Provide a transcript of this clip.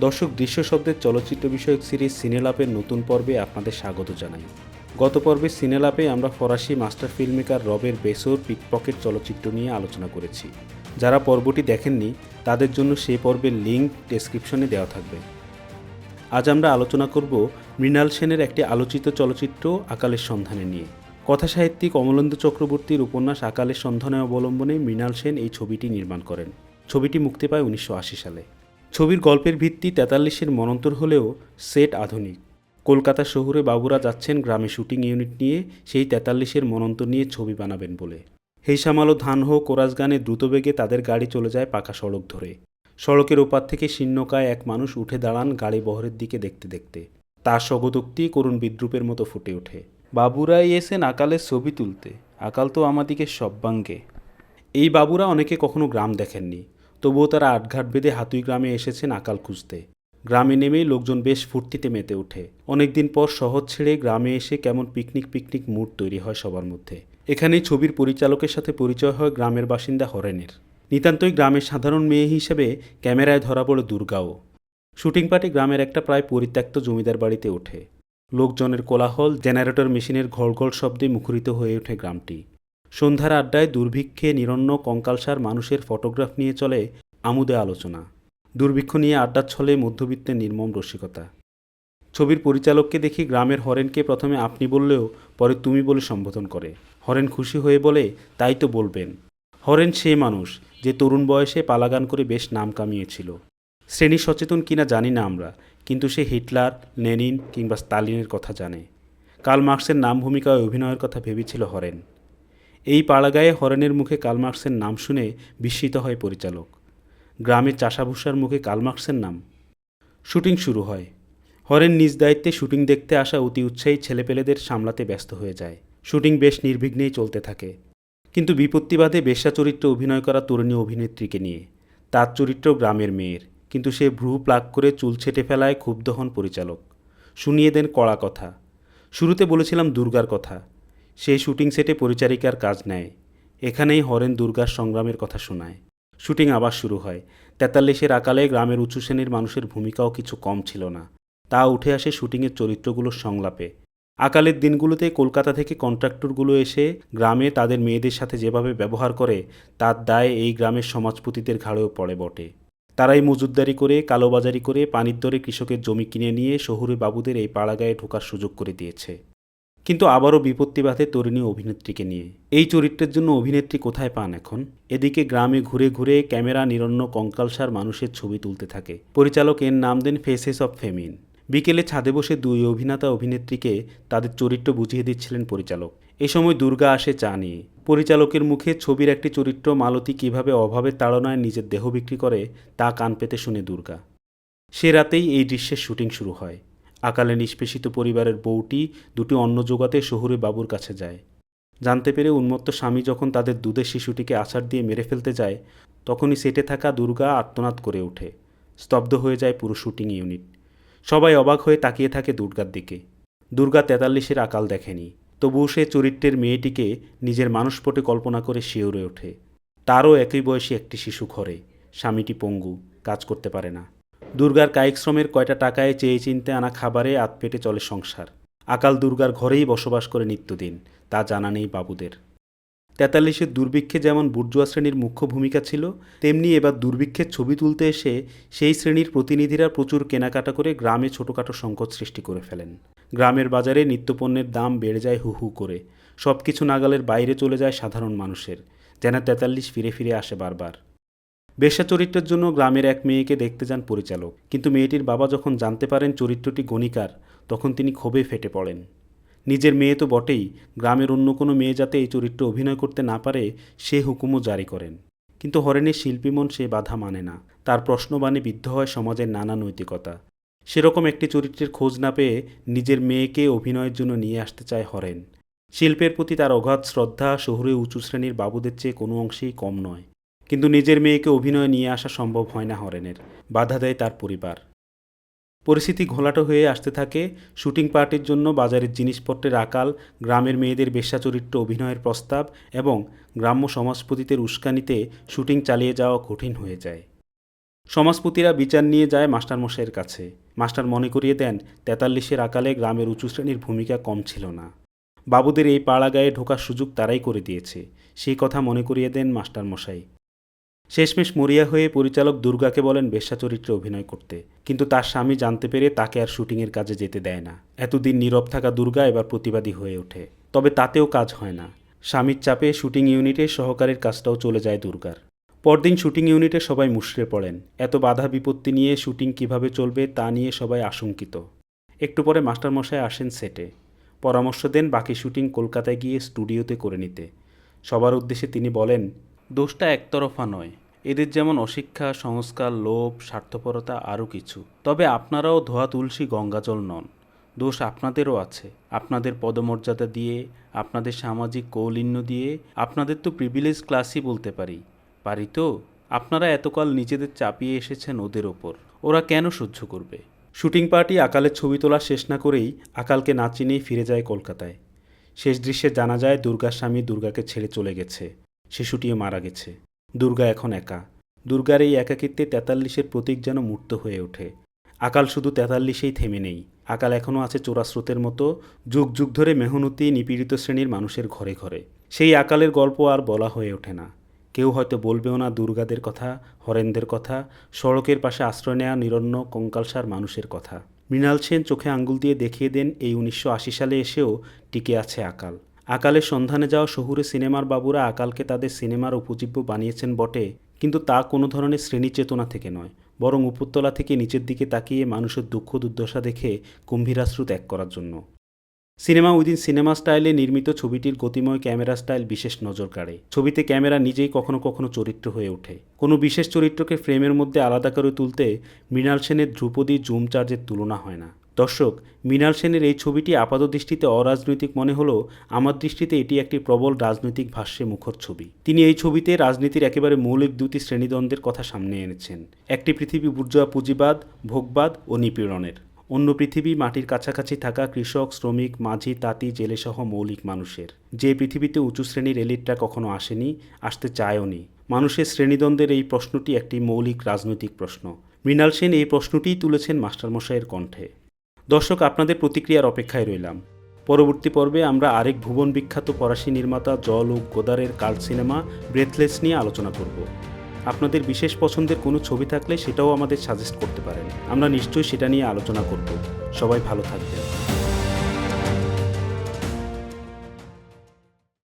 দর্শক দৃশ্য শব্দের চলচ্চিত্র বিষয়ক সিরিজ সিনেলাপের নতুন পর্বে আপনাদের স্বাগত জানাই। গত পর্বে সিনেলাপে আমরা ফরাসি মাস্টার ফিল্মমেকার রবের বেসোর পিকপকেট চলচ্চিত্র নিয়ে আলোচনা করেছি। যারা পর্বটি দেখেননি, তাদের জন্য সেই পর্বের লিঙ্ক ডেসক্রিপশনে দেওয়া থাকবে। আজ আমরা আলোচনা করব মৃণাল সেনের একটি আলোচিত চলচ্চিত্র, আকালের সন্ধানে নিয়ে। কথাসাহিত্যিক অমলেন্দু চক্রবর্তীর উপন্যাস আকালের সন্ধানে অবলম্বনে মৃণাল সেন এই ছবিটি নির্মাণ করেন। ছবিটি মুক্তি পায় উনিশশো আশি সালে। ছবির গল্পের ভিত্তি তেতাল্লিশের মনন্তর হলেও সেট আধুনিক। কলকাতা শহুরে বাবুরা যাচ্ছেন গ্রামে শুটিং ইউনিট নিয়ে, সেই তেতাল্লিশের মনন্তর নিয়ে ছবি বানাবেন বলে। হেইসামালো ধানহো কোরাস গানে দ্রুতবেগে তাদের গাড়ি চলে যায় পাকা সড়ক ধরে। সড়কের ওপার থেকে শীর্ণকায় এক মানুষ উঠে দাঁড়ান গাড়ি বহরের দিকে দেখতে দেখতে। তার স্বগতোক্তি করুণ বিদ্রুপের মতো ফুটে ওঠে। বাবুরাই এসেন আকালের ছবি তুলতে, আকাল তো আমাদিকে সব্বাঙ্গে। এই বাবুরা অনেকে কখনো গ্রাম দেখেননি। তবুও তারা আটঘাট বেঁধে হাতুই গ্রামে এসেছেন আকাল খুঁজতে। গ্রামে নেমেই লোকজন বেশ ফুর্তিতে মেতে ওঠে। অনেকদিন পর শহর ছেড়ে গ্রামে এসে কেমন পিকনিক পিকনিক মুড তৈরি হয় সবার মধ্যে। এখানেই ছবির পরিচালকের সাথে পরিচয় হয় গ্রামের বাসিন্দা হরেনের। নিতান্তই গ্রামের সাধারণ মেয়ে হিসেবে ক্যামেরায় ধরা পড়ে দুর্গাও। শুটিং পার্টি গ্রামের একটা প্রায় পরিত্যক্ত জমিদার বাড়িতে ওঠে। লোকজনের কোলাহল, জেনারেটর মেশিনের ঘড়ঘড় শব্দে মুখরিত হয়ে ওঠে গ্রামটি। সন্ধ্যার আড্ডায় দুর্ভিক্ষে নিরন্ন কঙ্কালসার মানুষের ফটোগ্রাফ নিয়ে চলে আমুদে আলোচনা। দুর্ভিক্ষ নিয়ে আড্ডার ছলে মধ্যবিত্তের নির্মম রসিকতা। ছবির পরিচালককে দেখি গ্রামের হরেনকে প্রথমে আপনি বললেও পরে তুমি বলে সম্বোধন করে। হরেন খুশি হয়ে বলে, তাই তো বলবেন। হরেন সে মানুষ যে তরুণ বয়সে পালাগান করে বেশ নাম কামিয়েছিল। শ্রেণি সচেতন কিনা জানি না আমরা, কিন্তু সে হিটলার, লেনিন কিংবা স্তালিনের কথা জানে। কার্ল মার্কসের নাম ভূমিকায় অভিনয়ের কথা ভেবেছিল হরেন। এই পাড়াগায়ে হরেনের মুখে কালমার্কসের নাম শুনে বিস্মিত হয় পরিচালক। গ্রামের চাষাভুষার মুখে কালমার্কসের নাম। শুটিং শুরু হয়। হরেন নিজ দায়িত্বে শুটিং দেখতে আসা অতি উৎসাহী ছেলেপেলেদের সামলাতে ব্যস্ত হয়ে যায়। শুটিং বেশ নির্বিঘ্নেই চলতে থাকে। কিন্তু বিপত্তিবাদে বেশ্যা চরিত্রে অভিনয় করা তরুণী অভিনেত্রীকে নিয়ে। তার চরিত্র গ্রামের মেয়ের। কিন্তু সে ভ্রু প্লাগ করে চুল ছেটে ফেলায় ক্ষুব্ধ হন পরিচালক। শুনিয়ে দেন কড়া কথা। শুরুতে বলেছিলাম দুর্গার কথা। সেই শুটিং সেটে পরিচারিকার কাজ নেয়। এখানেই হরেন দুর্গার সংগ্রামের কথা শোনায়। শুটিং আবার শুরু হয়। তেতাল্লিশের আকালে গ্রামের উঁচু শ্রেণির মানুষের ভূমিকাও কিছু কম ছিল না। তা উঠে আসে শুটিংয়ের চরিত্রগুলোর সংলাপে। আকালের দিনগুলোতে কলকাতা থেকে কন্ট্রাক্টরগুলো এসে গ্রামে তাদের মেয়েদের সাথে যেভাবে ব্যবহার করে, তার দায় এই গ্রামের সমাজপতিদের ঘাড়েও পড়ে বটে। তারাই মজুদদারি করে, কালোবাজারি করে, পানির দরে কৃষকের জমি কিনে নিয়ে শহুরে বাবুদের এই পাড়াগায়ে ঢোকার সুযোগ করে দিয়েছে। কিন্তু আবারও বিপত্তি বাধে তরুণী অভিনেত্রীকে নিয়ে। এই চরিত্রের জন্য অভিনেত্রী কোথায় পান এখন? এদিকে গ্রামে ঘুরে ঘুরে ক্যামেরা নিরন্ন কঙ্কালসার মানুষের ছবি তুলতে থাকে। পরিচালক এর নাম দেন ফেসেস অফ ফেমিন। বিকেলে ছাদে বসে দুই অভিনেতা অভিনেত্রীকে তাদের চরিত্র বুঝিয়ে দিচ্ছিলেন পরিচালক। এ সময় দুর্গা আসে চা নিয়ে। পরিচালকের মুখে ছবির একটি চরিত্র মালতী কীভাবে অভাবের তাড়নায় নিজের দেহ বিক্রি করে তা কান পেতে শুনে দুর্গা। সে রাতেই এই দৃশ্যের শুটিং শুরু হয়। আকালে নিষ্পেষিত পরিবারের বউটি দুটি অন্ন জোগাতে শহুরে বাবুর কাছে যায়। জানতে পেরে উন্মত্ত স্বামী যখন তাদের দুধের শিশুটিকে আছাড় দিয়ে মেরে ফেলতে যায়, তখনই সেটে থাকা দুর্গা আর্তনাদ করে ওঠে। স্তব্ধ হয়ে যায় পুরো শুটিং ইউনিট। সবাই অবাক হয়ে তাকিয়ে থাকে দুর্গার দিকে। দুর্গা তেতাল্লিশের আকাল দেখেনি, তবুও সে চরিত্রের মেয়েটিকে নিজের মানুষপটে কল্পনা করে শিওরে ওঠে। তারও একই বয়সী একটি শিশু ঘরে, স্বামীটি পঙ্গু, কাজ করতে পারে না। দুর্গার কায়িক শ্রমের কয়টা টাকায় চেয়ে চিনতে আনা খাবারে আত পেটে চলে সংসার। আকাল দুর্গার ঘরেই বসবাস করে নিত্যদিন, তা জানা নেই বাবুদের। তেতাল্লিশের দুর্ভিক্ষে যেমন বুর্জুয়া শ্রেণির মুখ্য ভূমিকা ছিল, তেমনি এবার দুর্ভিক্ষের ছবি তুলতে এসে সেই শ্রেণির প্রতিনিধিরা প্রচুর কেনাকাটা করে গ্রামে ছোটোখাটো সংকট সৃষ্টি করে ফেলেন। গ্রামের বাজারে নিত্যপণ্যের দাম বেড়ে যায় হু হু করে। সব কিছু নাগালের বাইরে চলে যায় সাধারণ মানুষের, যেন তেতাল্লিশ ফিরে ফিরে আসে বারবার। বেশ্যা চরিত্রের জন্য গ্রামের এক মেয়েকে দেখতে যান পরিচালক। কিন্তু মেয়েটির বাবা যখন জানতে পারেন চরিত্রটি গণিকার, তখন তিনি ক্ষোভে ফেটে পড়েন। নিজের মেয়ে তো বটেই, গ্রামের অন্য কোনো মেয়ে যাতে এই চরিত্রে অভিনয় করতে না পারে, সে হুকুমও জারি করেন। কিন্তু হরেনের শিল্পীমন সে বাধা মানে না। তার প্রশ্নবাণী বিদ্ধ হয় সমাজের নানা নৈতিকতা। সেরকম একটি চরিত্রের খোঁজ না পেয়ে নিজের মেয়েকে অভিনয়ের জন্য নিয়ে আসতে চায় হরেন। শিল্পের প্রতি তার অগাধ শ্রদ্ধা শহুরে উঁচু শ্রেণির বাবুদের চেয়ে কোনো অংশেই কম নয়। কিন্তু নিজের মেয়েকে অভিনয় নিয়ে আসা সম্ভব হয় না হরেনের। বাধা দেয় তার পরিবার। পরিস্থিতি ঘোলাটো হয়ে আসতে থাকে শুটিং পার্টির জন্য বাজারের জিনিসপত্রের আকাল, গ্রামের মেয়েদের বেশ্যা চরিত্র অভিনয়ের প্রস্তাব এবং গ্রাম্য সমাজপতিদের উস্কানিতে শুটিং চালিয়ে যাওয়া কঠিন হয়ে যায়। সমাজপতিরা বিচার নিয়ে যায় মাস্টারমশাইয়ের কাছে। মাস্টার মনে করিয়ে দেন, তেতাল্লিশের আকালে গ্রামের উঁচু শ্রেণির ভূমিকা কম ছিল না। বাবুদের এই পাড়া গায়ে ঢোকার সুযোগ তারাই করে দিয়েছে। সেই কথা মনে করিয়ে দেন মাস্টারমশাই। শেষমেশ মরিয়া হয়ে পরিচালক দুর্গাকে বলেন বেশ্যা চরিত্রে অভিনয় করতে। কিন্তু তার স্বামী জানতে পেরে তাকে আর শুটিংয়ের কাজে যেতে দেয় না। এতদিন নীরব থাকা দুর্গা এবার প্রতিবাদী হয়ে ওঠে। তবে তাতেও কাজ হয় না। স্বামীর চাপে শুটিং ইউনিটে সহকারীর কাজটাও চলে যায় দুর্গার। পরদিন শুটিং ইউনিটে সবাই মুশড়ে পড়েন। এত বাধা বিপত্তি নিয়ে শুটিং কীভাবে চলবে তা নিয়ে সবাই আশঙ্কিত। একটু পরে মাস্টারমশাই আসেন সেটে। পরামর্শ দেন বাকি শুটিং কলকাতায় গিয়ে স্টুডিওতে করে নিতে। সবার উদ্দেশ্যে তিনি বলেন দোষটা একতরফা নয়। এদের যেমন অশিক্ষা, সংস্কার, লোভ, স্বার্থপরতা আরও কিছু। তবে আপনারাও ধোয়া তুলসী গঙ্গাজল নন। দোষ আপনাদেরও আছে। আপনাদের পদমর্যাদা দিয়ে, আপনাদের সামাজিক কৌলিন্য দিয়ে, আপনাদের তো প্রিভিলেজ ক্লাসই বলতে পারি। পারি তো? আপনারা এতকাল নিজেদের চাপিয়ে এসেছেন ওদের ওপর। ওরা কেন সহ্য করবে? শুটিং পার্টি আকালের ছবি তোলা শেষ না করেই আকালকে না চিনেই ফিরে যায় কলকাতায়। শেষ দৃশ্যে জানা যায় দুর্গার স্বামী দুর্গাকে ছেড়ে চলে গেছে। শিশুটিও মারা গেছে। দুর্গা এখন একা। দুর্গার এই একাকিত্বে তেতাল্লিশের প্রতীক যেন মূর্ত হয়ে ওঠে। আকাল শুধু তেতাল্লিশেই থেমে নেই। আকাল এখনও আছে চোরাস্রোতের মতো, যুগ যুগ ধরে মেহনতি, নিপীড়িত শ্রেণির মানুষের ঘরে ঘরে। সেই আকালের গল্প আর বলা হয়ে ওঠে না। কেউ হয়তো বলবেও না দুর্গাদের কথা, হরেনদের কথা, সড়কের পাশে আশ্রয় নেওয়া নিরন্ন কঙ্কালসার মানুষের কথা। মৃণাল সেন চোখে আঙ্গুল দিয়ে দেখিয়ে দেন এই উনিশশো আশি সালে এসেও টিকে আছে আকাল। আকালের সন্ধানে যাওয়া শহুরে সিনেমার বাবুরা আকালকে তাদের সিনেমার উপজীব্য বানিয়েছেন বটে, কিন্তু তা কোনো ধরনের শ্রেণি চেতনা থেকে নয়, বরং উপরতলা থেকে নিচের দিকে তাকিয়ে মানুষের দুঃখ দুর্দশা দেখে কুম্ভীরাশ্রু ত্যাগ করার জন্য। সিনেমা উইদিন সিনেমা স্টাইলে নির্মিত ছবিটির গতিময় ক্যামেরা স্টাইল বিশেষ নজর কাড়ে। ছবিতে ক্যামেরা নিজেই কখনো কখনো চরিত্র হয়ে ওঠে। কোনো বিশেষ চরিত্রকে ফ্রেমের মধ্যে আলাদা করে তুলতে মৃণাল সেনের ধ্রুপদী জুম চার্জের তুলনা হয় না। দর্শক, মৃণাল সেনের এই ছবিটি আপাত দৃষ্টিতে অরাজনৈতিক মনে হলেও আমার দৃষ্টিতে এটি একটি প্রবল রাজনৈতিক ভাষ্যে মুখর ছবি। তিনি এই ছবিতে রাজনীতির একেবারে মৌলিক দুটি শ্রেণীদ্বন্দ্বের কথা সামনে এনেছেন। একটি পৃথিবী বুর্জোয়া পুঁজিবাদ, ভোগবাদ ও নিপীড়নের। অন্য পৃথিবী মাটির কাছাকাছি থাকা কৃষক, শ্রমিক, মাঝি, তাঁতি, জেলেসহ মৌলিক মানুষের। যে পৃথিবীতে উঁচু শ্রেণির এলিটটা কখনো আসেনি, আসতে চায়ওনি মানুষের শ্রেণীদ্বন্দ্বের এই প্রশ্নটি একটি মৌলিক রাজনৈতিক প্রশ্ন। মৃণাল সেন এই প্রশ্নটিই তুলেছেন মাস্টারমশাইয়ের কণ্ঠে। দর্শক, আপনাদের প্রতিক্রিয়ার অপেক্ষায় রইলাম। পরবর্তী পর্বে আমরা আরেক ভুবন বিখ্যাত ফরাসি নির্মাতা জল ও গোদারের কাল্ট সিনেমা ব্রেথলেস নিয়ে আলোচনা করব। আপনাদের বিশেষ পছন্দের কোনো ছবি থাকলে সেটাও আমাদের সাজেস্ট করতে পারেন। আমরা নিশ্চয়ই সেটা নিয়ে আলোচনা করব। সবাই ভালো থাকবেন।